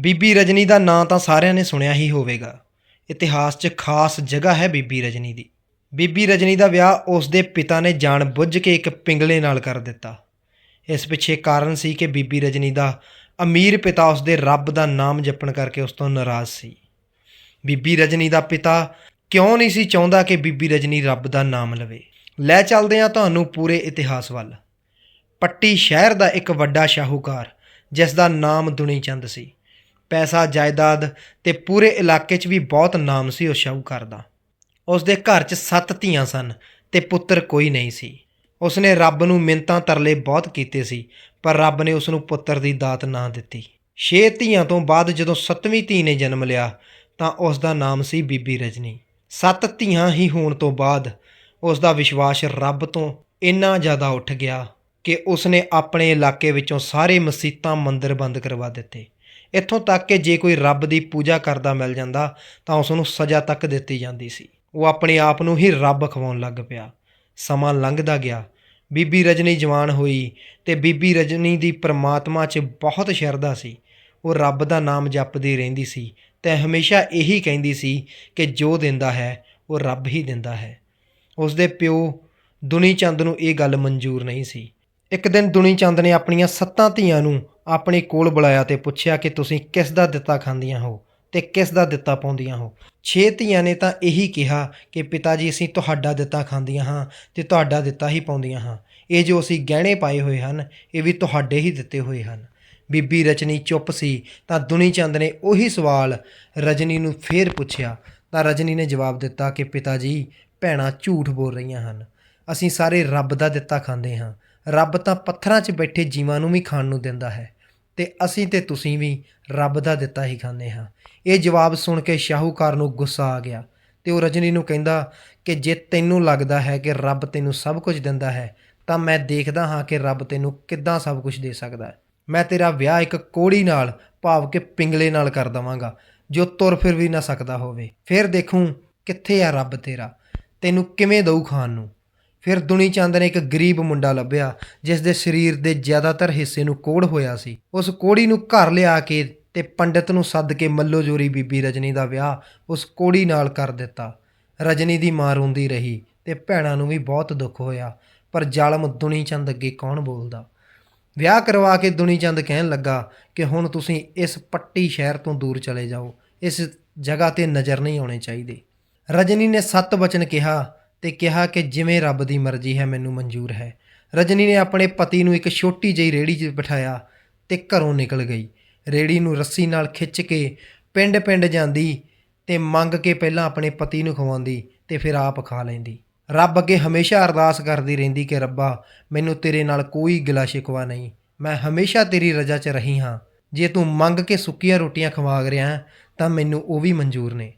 ਬੀਬੀ ਰਜਨੀ ਦਾ ਨਾਂ ਤਾਂ ਸਾਰਿਆਂ ਨੇ ਸੁਣਿਆ ਹੀ ਹੋਵੇਗਾ। ਇਤਿਹਾਸ 'ਚ ਖਾਸ ਜਗ੍ਹਾ ਹੈ ਬੀਬੀ ਰਜਨੀ ਦੀ। ਬੀਬੀ ਰਜਨੀ ਦਾ ਵਿਆਹ ਉਸ ਦੇ ਪਿਤਾ ਨੇ ਜਾਣ ਬੁੱਝ ਕੇ ਇੱਕ ਪਿੰਗਲੇ ਨਾਲ ਕਰ ਦਿੱਤਾ। ਇਸ ਪਿੱਛੇ ਕਾਰਨ ਸੀ ਕਿ ਬੀਬੀ ਰਜਨੀ ਦਾ ਅਮੀਰ ਪਿਤਾ ਉਸ ਦੇ ਰੱਬ ਦਾ ਨਾਮ ਜਪਣ ਕਰਕੇ ਉਸ ਤੋਂ ਨਾਰਾਜ਼ ਸੀ। ਬੀਬੀ ਰਜਨੀ ਦਾ ਪਿਤਾ ਕਿਉਂ ਨਹੀਂ ਸੀ ਚਾਹੁੰਦਾ ਕਿ ਬੀਬੀ ਰਜਨੀ ਰੱਬ ਦਾ ਨਾਮ ਲਵੇ? ਲੈ ਚੱਲਦੇ ਹਾਂ ਤੁਹਾਨੂੰ ਪੂਰੇ ਇਤਿਹਾਸ ਵੱਲ। ਪੱਟੀ ਸ਼ਹਿਰ ਦਾ ਇੱਕ ਵੱਡਾ ਸ਼ਾਹੂਕਾਰ, ਜਿਸ ਦਾ ਨਾਮ ਦੁਨੀ ਚੰਦ ਸੀ। ਪੈਸਾ, ਜਾਇਦਾਦ ਤੇ ਪੂਰੇ ਇਲਾਕੇ 'ਚ ਵੀ ਬਹੁਤ ਨਾਮ ਸੀ ਉਸ ਸ਼ਾਹੂਕਾਰ ਦਾ। ਉਸ ਦੇ ਘਰ 'ਚ ਸੱਤ ਧੀਆਂ ਸਨ ਤੇ ਪੁੱਤਰ ਕੋਈ ਨਹੀਂ ਸੀ। ਉਸ ਨੇ ਰੱਬ ਨੂੰ ਮਿੰਤਾਂ ਤਰਲੇ ਬਹੁਤ ਕੀਤੇ ਸੀ, ਪਰ ਰੱਬ ਨੇ ਉਸ ਨੂੰ ਪੁੱਤਰ ਦੀ ਦਾਤ ਨਾ ਦਿੱਤੀ। ਛੇ ਧੀਆਂ ਤੋਂ ਬਾਅਦ ਜਦੋਂ ਸੱਤਵੀਂ ਧੀ ਨੇ ਜਨਮ ਲਿਆ, ਤਾਂ ਉਸ ਦਾ ਨਾਮ ਸੀ ਬੀਬੀ ਰਜਨੀ। ਸੱਤ ਧੀਆਂ ਹੀ ਹੋਣ ਤੋਂ ਬਾਅਦ ਉਸ ਦਾ ਵਿਸ਼ਵਾਸ ਰੱਬ ਤੋਂ ਇੰਨਾ ਜ਼ਿਆਦਾ ਉੱਠ ਗਿਆ ਕਿ ਉਸ ਨੇ ਆਪਣੇ ਇਲਾਕੇ ਵਿੱਚੋਂ ਸਾਰੇ ਮਸੀਤਾਂ ਮੰਦਿਰ ਬੰਦ ਕਰਵਾ ਦਿੱਤੇ। ਇੱਥੋਂ ਤੱਕ ਕਿ ਜੇ ਕੋਈ ਰੱਬ ਦੀ ਪੂਜਾ ਕਰਦਾ ਮਿਲ ਜਾਂਦਾ, ਤਾਂ ਉਸ ਨੂੰ ਸਜ਼ਾ ਤੱਕ ਦਿੱਤੀ ਜਾਂਦੀ ਸੀ। ਉਹ ਆਪਣੇ ਆਪ ਨੂੰ ਹੀ ਰੱਬ ਖਵਾਉਣ ਲੱਗ ਪਿਆ। ਸਮਾਂ ਲੰਘਦਾ ਗਿਆ। ਬੀਬੀ ਰਜਨੀ ਜਵਾਨ ਹੋਈ ਤੇ ਬੀਬੀ ਰਜਨੀ ਦੀ ਪ੍ਰਮਾਤਮਾ 'ਚ ਬਹੁਤ ਸ਼ਰਧਾ ਸੀ। ਉਹ ਰੱਬ ਦਾ ਨਾਮ ਜਪਦੀ ਰਹਿੰਦੀ ਸੀ ਤੇ ਹਮੇਸ਼ਾ ਇਹੀ ਕਹਿੰਦੀ ਸੀ ਕਿ ਜੋ ਦਿੰਦਾ ਹੈ, ਉਹ ਰੱਬ ਹੀ ਦਿੰਦਾ ਹੈ। ਉਸ ਦੇ ਪਿਓ ਦੁਨੀ ਚੰਦ ਨੂੰ ਇਹ ਗੱਲ ਮਨਜ਼ੂਰ ਨਹੀਂ ਸੀ। ਇੱਕ ਦਿਨ ਦੁਨੀ ਚੰਦ ਨੇ ਆਪਣੀਆਂ ਸੱਤਾਂ ਧੀਆਂ ਨੂੰ ਆਪਣੇ ਕੋਲ ਬੁਲਾਇਆ ਤੇ ਪੁੱਛਿਆ ਕਿ ਤੁਸੀਂ ਕਿਸ ਦਾ ਦਿੱਤਾ ਖਾਂਦੀਆਂ ਹੋ ਤੇ ਕਿਸ ਦਾ ਦਿੱਤਾ ਪਾਉਂਦੀਆਂ ਹੋ। ਛੇ ਧੀਆਂ ਨੇ ਤਾਂ ਇਹੀ ਕਿਹਾ ਕਿ ਪਿਤਾ ਜੀ ਅਸੀਂ ਤੁਹਾਡਾ ਦਿੱਤਾ ਖਾਂਦੀਆਂ ਹਾਂ ਤੇ ਤੁਹਾਡਾ ਦਿੱਤਾ ਹੀ ਪਾਉਂਦੀਆਂ ਹਾਂ। ਇਹ ਜੋ ਅਸੀਂ ਗਹਿਣੇ ਪਾਏ ਹੋਏ ਹਨ, ਇਹ ਵੀ ਤੁਹਾਡੇ ਹੀ ਦਿੱਤੇ ਹੋਏ ਹਨ। ਬੀਬੀ ਰਜਨੀ ਚੁੱਪ ਸੀ, ਤਾਂ ਦੁਨੀ ਚੰਦ ਨੇ ਉਹੀ ਸਵਾਲ ਰਜਨੀ ਨੂੰ ਫੇਰ ਪੁੱਛਿਆ। ਤਾਂ ਰਜਨੀ ਨੇ ਜਵਾਬ ਦਿੱਤਾ ਕਿ ਪਿਤਾ ਜੀ ਭੈਣਾਂ ਝੂਠ ਬੋਲ ਰਹੀਆਂ ਹਨ। ਅਸੀਂ ਸਾਰੇ ਰੱਬ ਦਾ ਦਿੱਤਾ ਖਾਂਦੇ ਹਾਂ। ਰੱਬ ਤਾਂ ਪੱਥਰਾਂ 'ਚ ਬੈਠੇ ਜੀਵਾਂ ਨੂੰ ਵੀ ਖਾਣ ਨੂੰ ਦਿੰਦਾ ਹੈ। ਤੇ ਅਸੀਂ ਤੇ ਤੁਸੀਂ ਵੀ ਰੱਬ ਦਾ ਦਿੱਤਾ ਹੀ ਖਾਂਦੇ ਹਾਂ। ਇਹ ਜਵਾਬ ਸੁਣ ਕੇ ਸ਼ਾਹੂਕਾਰ ਨੂੰ ਗੁੱਸਾ ਆ ਗਿਆ ਤੇ ਉਹ ਰਜਨੀ ਨੂੰ ਕਹਿੰਦਾ ਕਿ ਜੇ ਤੈਨੂੰ ਲੱਗਦਾ ਹੈ ਕਿ ਰੱਬ ਤੈਨੂੰ ਸਭ ਕੁਝ ਦਿੰਦਾ ਹੈ, ਤਾਂ ਮੈਂ ਦੇਖਦਾ ਹਾਂ ਕਿ ਰੱਬ ਤੈਨੂੰ ਕਿੱਦਾਂ ਸਭ ਕੁਝ ਦੇ ਸਕਦਾ ਹੈ। ਮੈਂ ਤੇਰਾ ਵਿਆਹ ਇੱਕ ਕੋੜੀ ਨਾਲ, ਭਾਵ ਕਿ ਪਿੰਗਲੇ ਨਾਲ ਕਰ ਦਵਾਂਗਾ, ਜੋ ਤੁਰ ਫਿਰ ਵੀ ਨਾ ਸਕਦਾ ਹੋਵੇ। ਫਿਰ ਦੇਖੂੰ ਕਿੱਥੇ ਆ ਰੱਬ ਤੇਰਾ, ਤੈਨੂੰ ਕਿਵੇਂ ਦਊ ਖਾਣ ਨੂੰ? ਫਿਰ ਦੁਨੀ ਚੰਦ ਨੇ ਇੱਕ ਗਰੀਬ ਮੁੰਡਾ ਲੱਭਿਆ ਜਿਸ ਦੇ ਸਰੀਰ ਦੇ ਜ਼ਿਆਦਾਤਰ ਹਿੱਸੇ ਨੂੰ ਕੋੜ ਹੋਇਆ ਸੀ। ਉਸ ਕੋੜੀ ਨੂੰ ਘਰ ਲਿਆ ਕੇ ਤੇ ਪੰਡਿਤ ਨੂੰ ਸੱਦ ਕੇ ਮੱਲੋ ਜੋਰੀ ਬੀਬੀ ਰਜਨੀ ਦਾ ਵਿਆਹ ਉਸ ਕੋੜੀ ਨਾਲ ਕਰ ਦਿੱਤਾ। ਰਜਨੀ ਦੀ ਮਾਂ ਰੋਂਦੀ ਰਹੀ ਤੇ ਭੈਣਾਂ ਨੂੰ ਵੀ ਬਹੁਤ ਦੁੱਖ ਹੋਇਆ, ਪਰ ਜ਼ਾਲਮ ਦੁਨੀ ਚੰਦ ਅੱਗੇ ਕੌਣ ਬੋਲਦਾ? ਵਿਆਹ ਕਰਵਾ ਕੇ ਦੁਨੀ ਚੰਦ ਕਹਿਣ ਲੱਗਾ ਕਿ ਹੁਣ ਤੁਸੀਂ ਇਸ ਪੱਟੀ ਸ਼ਹਿਰ ਤੋਂ ਦੂਰ ਚਲੇ ਜਾਓ, ਇਸ ਜਗ੍ਹਾ ਤੇ ਨਜ਼ਰ ਨਹੀਂ ਆਉਣੇ ਚਾਹੀਦੇ। ਰਜਨੀ ਨੇ ਸੱਤ ਬਚਨ ਕਿਹਾ ਤੇ ਕਿਹਾ ਕਿ ਜਿਵੇਂ ਰੱਬ ਦੀ ਮਰਜ਼ੀ ਹੈ ਮੈਨੂੰ ਮਨਜ਼ੂਰ ਹੈ। ਰਜਨੀ ਨੇ ਆਪਣੇ ਪਤੀ ਨੂੰ ਇੱਕ ਛੋਟੀ ਜਿਹੀ ਰੇੜੀ 'ਚ ਬਿਠਾਇਆ ਤੇ ਘਰੋਂ ਨਿਕਲ ਗਈ। ਰੇੜੀ ਨੂੰ ਰੱਸੀ ਨਾਲ ਖਿੱਚ ਕੇ ਪਿੰਡ-ਪਿੰਡ ਜਾਂਦੀ ਤੇ ਮੰਗ ਕੇ ਪਹਿਲਾਂ ਆਪਣੇ ਪਤੀ ਨੂੰ ਖਵਾਉਂਦੀ ਤੇ ਫਿਰ ਆਪ ਖਾ ਲੈਂਦੀ। ਰੱਬ ਅੱਗੇ ਹਮੇਸ਼ਾ ਅਰਦਾਸ ਕਰਦੀ ਰਹਿੰਦੀ ਕਿ ਰੱਬਾ ਮੈਨੂੰ ਤੇਰੇ ਨਾਲ ਕੋਈ ਗਿਲਾ ਸ਼ਿਕਵਾ ਨਹੀਂ। ਮੈਂ ਹਮੇਸ਼ਾ ਤੇਰੀ ਰਜ਼ਾ 'ਚ ਰਹੀ ਹਾਂ। ਜੇ ਤੂੰ ਮੰਗ ਕੇ ਸੁੱਕੀਆਂ ਰੋਟੀਆਂ ਖਵਾਗ ਰਿਹਾ ਹੈ, ਤਾਂ ਮੈਨੂੰ ਉਹ ਵੀ ਮਨਜ਼ੂਰ ਨੇ।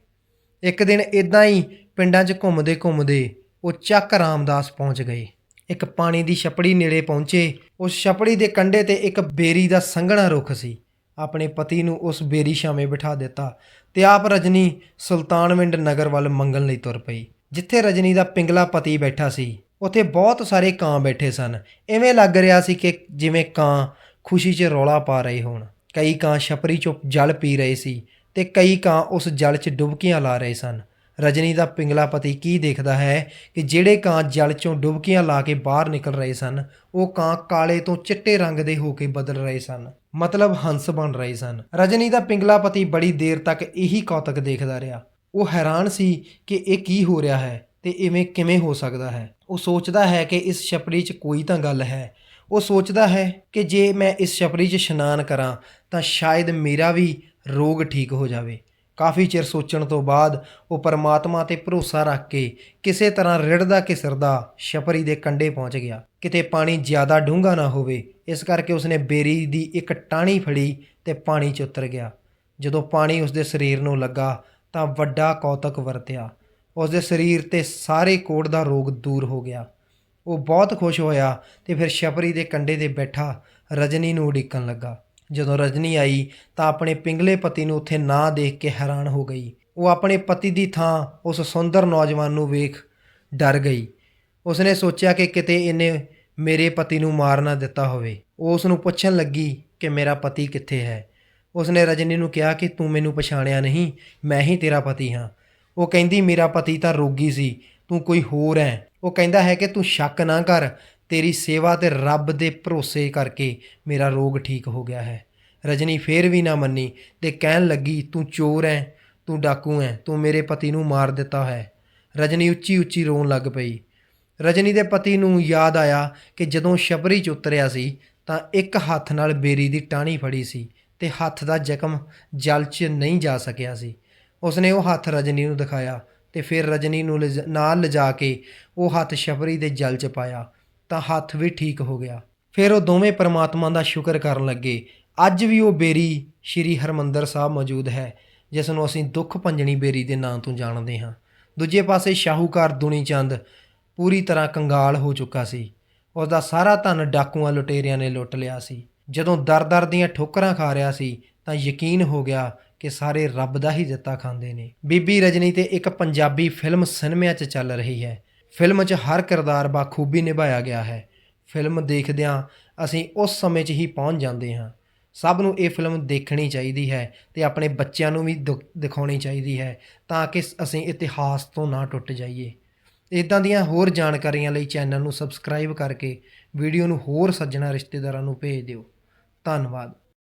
ਇੱਕ ਦਿਨ ਇਦਾਂ ਹੀ ਪਿੰਡਾਂ 'ਚ ਘੁੰਮਦੇ ਘੁੰਮਦੇ ਉਹ ਚੱਕ ਰਾਮਦਾਸ ਪਹੁੰਚ ਗਏ। ਇੱਕ ਪਾਣੀ ਦੀ ਛਪੜੀ ਨੇੜੇ ਪਹੁੰਚੇ। ਉਸ ਛਪੜੀ ਦੇ ਕੰਢੇ ਤੇ ਇੱਕ ਬੇਰੀ ਦਾ ਸੰਘਣਾ ਰੁੱਖ ਸੀ। ਆਪਣੇ ਪਤੀ ਨੂੰ ਉਸ ਬੇਰੀ ਛਾਵੇਂ ਬਿਠਾ ਦਿੱਤਾ ਤੇ ਆਪ ਰਜਨੀ ਸੁਲਤਾਨਵਿੰਡ ਨਗਰ ਵੱਲ ਮੰਗਣ ਲਈ ਤੁਰ ਪਈ, ਜਿੱਥੇ ਰਜਨੀ ਦਾ ਪਿੰਗਲਾ ਪਤੀ ਬੈਠਾ ਸੀ। ਉੱਥੇ ਬਹੁਤ ਸਾਰੇ ਕਾਂ ਬੈਠੇ ਸਨ। ਐਵੇਂ ਲੱਗ ਰਿਹਾ ਸੀ ਕਿ ਜਿਵੇਂ ਕਾਂ ਖੁਸ਼ੀ 'ਚ ਰੌਲਾ ਪਾ ਰਹੇ ਹੋਣ। ਕਈ ਕਾਂ ਛਪਰੀ 'ਚੋਂ ਜਲ ਪੀ ਰਹੇ ਸੀ ਤੇ ਕਈ ਕਾਂ ਉਸ ਜਲ 'ਚ ਡੁਬਕੀਆਂ ਲਾ ਰਹੇ ਸਨ। ਰਜਨੀ ਦਾ ਪਿੰਗਲਾ ਪਤੀ ਕੀ ਦੇਖਦਾ ਹੈ ਕਿ ਜਿਹੜੇ ਕਾਂ ਜਲ 'ਚੋਂ ਡੁਬਕੀਆਂ ਲਾ ਕੇ ਬਾਹਰ ਨਿਕਲ ਰਹੇ ਸਨ, ਉਹ ਕਾਂ ਕਾਲੇ ਤੋਂ ਚਿੱਟੇ ਰੰਗ ਦੇ ਹੋ ਕੇ ਬਦਲ ਰਹੇ ਸਨ, ਮਤਲਬ ਹੰਸ ਬਣ ਰਹੇ ਸਨ। ਰਜਨੀ ਦਾ ਪਿੰਗਲਾ ਪਤੀ ਬੜੀ ਦੇਰ ਤੱਕ ਇਹੀ ਕੌਤਕ ਦੇਖਦਾ ਰਿਹਾ। ਉਹ ਹੈਰਾਨ ਸੀ ਕਿ ਇਹ ਕੀ ਹੋ ਰਿਹਾ ਹੈ ਤੇ ਇਵੇਂ ਕਿਵੇਂ ਹੋ ਸਕਦਾ ਹੈ। ਉਹ ਸੋਚਦਾ ਹੈ ਕਿ ਇਸ ਛਪੜੀ 'ਚ ਕੋਈ ਤਾਂ ਗੱਲ ਹੈ। ਉਹ ਸੋਚਦਾ ਹੈ ਕਿ ਜੇ ਮੈਂ ਇਸ ਛਪੜੀ 'ਚ ਇਸ਼ਨਾਨ ਕਰਾਂ ਤਾਂ ਸ਼ਾਇਦ ਮੇਰਾ ਵੀ ਰੋਗ ਠੀਕ ਹੋ ਜਾਵੇ। ਕਾਫੀ ਚਿਰ ਸੋਚਣ ਤੋਂ ਬਾਅਦ ਉਹ ਪਰਮਾਤਮਾ ਤੇ ਭਰੋਸਾ ਰੱਖ ਕੇ ਕਿਸੇ ਤਰ੍ਹਾਂ ਰਿੜਦਾ ਘਿਸਰਦਾ ਛਪਰੀ ਦੇ ਕੰਢੇ ਪਹੁੰਚ ਗਿਆ। ਕਿਤੇ ਪਾਣੀ ਜ਼ਿਆਦਾ ਡੂੰਘਾ ਨਾ ਹੋਵੇ, ਇਸ ਕਰਕੇ ਉਸਨੇ ਬੇਰੀ ਦੀ ਇੱਕ ਟਾਹਣੀ ਫੜੀ ਤੇ ਪਾਣੀ 'ਚ ਉਤਰ ਗਿਆ। ਜਦੋਂ ਪਾਣੀ ਉਸਦੇ ਸਰੀਰ ਨੂੰ ਲੱਗਾ ਤਾਂ ਵੱਡਾ ਕੌਤਕ ਵਰਤਿਆ। ਉਸਦੇ ਸਰੀਰ ਤੇ ਸਾਰੇ ਕੋੜ ਦਾ ਰੋਗ ਦੂਰ ਹੋ ਗਿਆ। ਉਹ ਬਹੁਤ ਖੁਸ਼ ਹੋਇਆ ਤੇ ਫਿਰ ਛਪਰੀ ਦੇ ਕੰਢੇ ਤੇ ਬੈਠਾ ਰਜਨੀ ਨੂੰ ਉਡੀਕਣ ਲੱਗਾ। ਜਦੋਂ ਰਜਨੀ ਆਈ ਤਾਂ ਆਪਣੇ ਪਿੰਗਲੇ ਪਤੀ ਨੂੰ ਉੱਥੇ ਨਾ ਦੇਖ ਕੇ ਹੈਰਾਨ ਹੋ ਗਈ। ਉਹ ਆਪਣੇ ਪਤੀ ਦੀ ਥਾਂ ਉਸ ਸੁੰਦਰ ਨੌਜਵਾਨ ਨੂੰ ਵੇਖ ਡਰ ਗਈ। ਉਸਨੇ ਸੋਚਿਆ ਕਿ ਕਿਤੇ ਇਹਨੇ ਮੇਰੇ ਪਤੀ ਨੂੰ ਮਾਰ ਨਾ ਦਿੱਤਾ ਹੋਵੇ। ਉਹ ਉਸ ਨੂੰ ਪੁੱਛਣ ਲੱਗੀ ਕਿ ਮੇਰਾ ਪਤੀ ਕਿੱਥੇ ਹੈ? ਉਸਨੇ ਰਜਨੀ ਨੂੰ ਕਿਹਾ ਕਿ ਤੂੰ ਮੈਨੂੰ ਪਛਾਣਿਆ ਨਹੀਂ, ਮੈਂ ਹੀ ਤੇਰਾ ਪਤੀ ਹਾਂ। ਉਹ ਕਹਿੰਦੀ, ਮੇਰਾ ਪਤੀ ਤਾਂ ਰੋਗੀ ਸੀ, ਤੂੰ ਕੋਈ ਹੋਰ ਹੈ। ਉਹ ਕਹਿੰਦਾ ਹੈ ਕਿ ਤੂੰ ਸ਼ੱਕ ਨਾ ਕਰ ਤੇਰੀ ਸੇਵਾ ਤੇ ਰੱਬ ਦੇ ਭਰੋਸੇ ਕਰਕੇ ਮੇਰਾ ਰੋਗ ਠੀਕ ਹੋ ਗਿਆ ਹੈ। ਰਜਨੀ ਫੇਰ ਵੀ ਨਾ ਮੰਨੀ ਤੇ ਕਹਿਣ ਲੱਗੀ, ਤੂੰ ਚੋਰ ਹੈ ਤੂੰ ਡਾਕੂ ਹੈ ਤੂੰ ਮੇਰੇ ਪਤੀ ਨੂੰ ਮਾਰ ਦਿੱਤਾ ਹੈ। ਰਜਨੀ ਉੱਚੀ ਉੱਚੀ ਰੋਣ ਲੱਗ ਪਈ। ਰਜਨੀ ਦੇ ਪਤੀ ਨੂੰ ਯਾਦ ਆਇਆ ਕਿ ਜਦੋਂ ਸ਼ਬਰੀ ਚ ਉਤਰਿਆ ਸੀ, ਤਾਂ ਇੱਕ ਹੱਥ ਨਾਲ ਬੇਰੀ ਦੀ ਟਾਹਣੀ ਫੜੀ ਸੀ ਤੇ ਹੱਥ ਦਾ ਜ਼ਖਮ ਜਲ 'ਚ ਨਹੀਂ ਜਾ ਸਕਿਆ ਸੀ। ਉਸਨੇ ਉਹ ਹੱਥ ਰਜਨੀ ਨੂੰ ਦਿਖਾਇਆ ਤੇ ਫਿਰ ਰਜਨੀ ਨੂੰ ਲਿਜ- ਨਾਲ ਲਿਜਾ ਕੇ ਉਹ ਹੱਥ ਸ਼ਬਰੀ ਦੇ ਜਲ 'ਚ ਪਾਇਆ। ਤਾਂ ਹੱਥ ਵੀ ਠੀਕ ਹੋ ਗਿਆ। ਫਿਰ ਉਹ ਦੋਵੇਂ ਪਰਮਾਤਮਾ ਦਾ ਸ਼ੁਕਰ ਕਰਨ ਲੱਗੇ। ਅੱਜ ਵੀ ਉਹ ਬੇਰੀ ਸ਼੍ਰੀ ਹਰਮੰਦਰ ਸਾਹਿਬ ਮੌਜੂਦ ਹੈ, ਜਿਸ ਨੂੰ ਅਸੀਂ ਦੁੱਖ ਭੰਜਣੀ ਬੇਰੀ ਦੇ ਨਾਂ ਤੋਂ ਜਾਣਦੇ ਹਾਂ। ਦੂਜੇ ਪਾਸੇ ਸ਼ਾਹੂਕਾਰ ਦੁਨੀ ਚੰਦ ਪੂਰੀ ਤਰ੍ਹਾਂ ਕੰਗਾਲ ਹੋ ਚੁੱਕਾ ਸੀ। ਉਸ ਦਾ ਸਾਰਾ ਧਨ ਡਾਕੂਆਂ ਲੁਟੇਰਿਆਂ ਨੇ ਲੁੱਟ ਲਿਆ ਸੀ। ਜਦੋਂ ਦਰ-ਦਰ ਦੀਆਂ ਠੋਕਰਾਂ ਖਾ ਰਿਹਾ ਸੀ, ਤਾਂ ਯਕੀਨ ਹੋ ਗਿਆ ਕਿ ਸਾਰੇ ਰੱਬ ਦਾ ਹੀ ਦਿੱਤਾ ਖਾਂਦੇ ਨੇ। ਬੀਬੀ ਰਜਨੀ ਤੇ ਇੱਕ ਪੰਜਾਬੀ ਫਿਲਮ ਸਿਨੇਮਿਆਂ 'ਚ ਚੱਲ ਰਹੀ ਹੈ। ਫਿਲਮ 'ਚ ਹਰ ਕਿਰਦਾਰ ਬਾਖੂਬੀ ਨਿਭਾਇਆ ਗਿਆ ਹੈ। ਫਿਲਮ ਦੇਖਦਿਆਂ ਅਸੀਂ ਉਸ ਸਮੇਂ 'ਚ ਹੀ ਪਹੁੰਚ ਜਾਂਦੇ ਹਾਂ। ਸਭ ਨੂੰ ਇਹ ਫਿਲਮ ਦੇਖਣੀ ਚਾਹੀਦੀ ਹੈ ਅਤੇ ਆਪਣੇ ਬੱਚਿਆਂ ਨੂੰ ਵੀ ਦੁ- ਦਿਖਾਉਣੀ ਚਾਹੀਦੀ ਹੈ ਤਾਂ ਕਿ ਅਸੀਂ ਇਤਿਹਾਸ ਤੋਂ ਨਾ ਟੁੱਟ ਜਾਈਏ। ਇੱਦਾਂ ਦੀਆਂ ਹੋਰ ਜਾਣਕਾਰੀਆਂ ਲਈ ਚੈਨਲ ਨੂੰ ਸਬਸਕ੍ਰਾਈਬ ਕਰਕੇ ਵੀਡੀਓ ਨੂੰ ਹੋਰ ਸੱਜਣਾ ਰਿਸ਼ਤੇਦਾਰਾਂ ਨੂੰ ਭੇਜ ਦਿਓ। ਧੰਨਵਾਦ।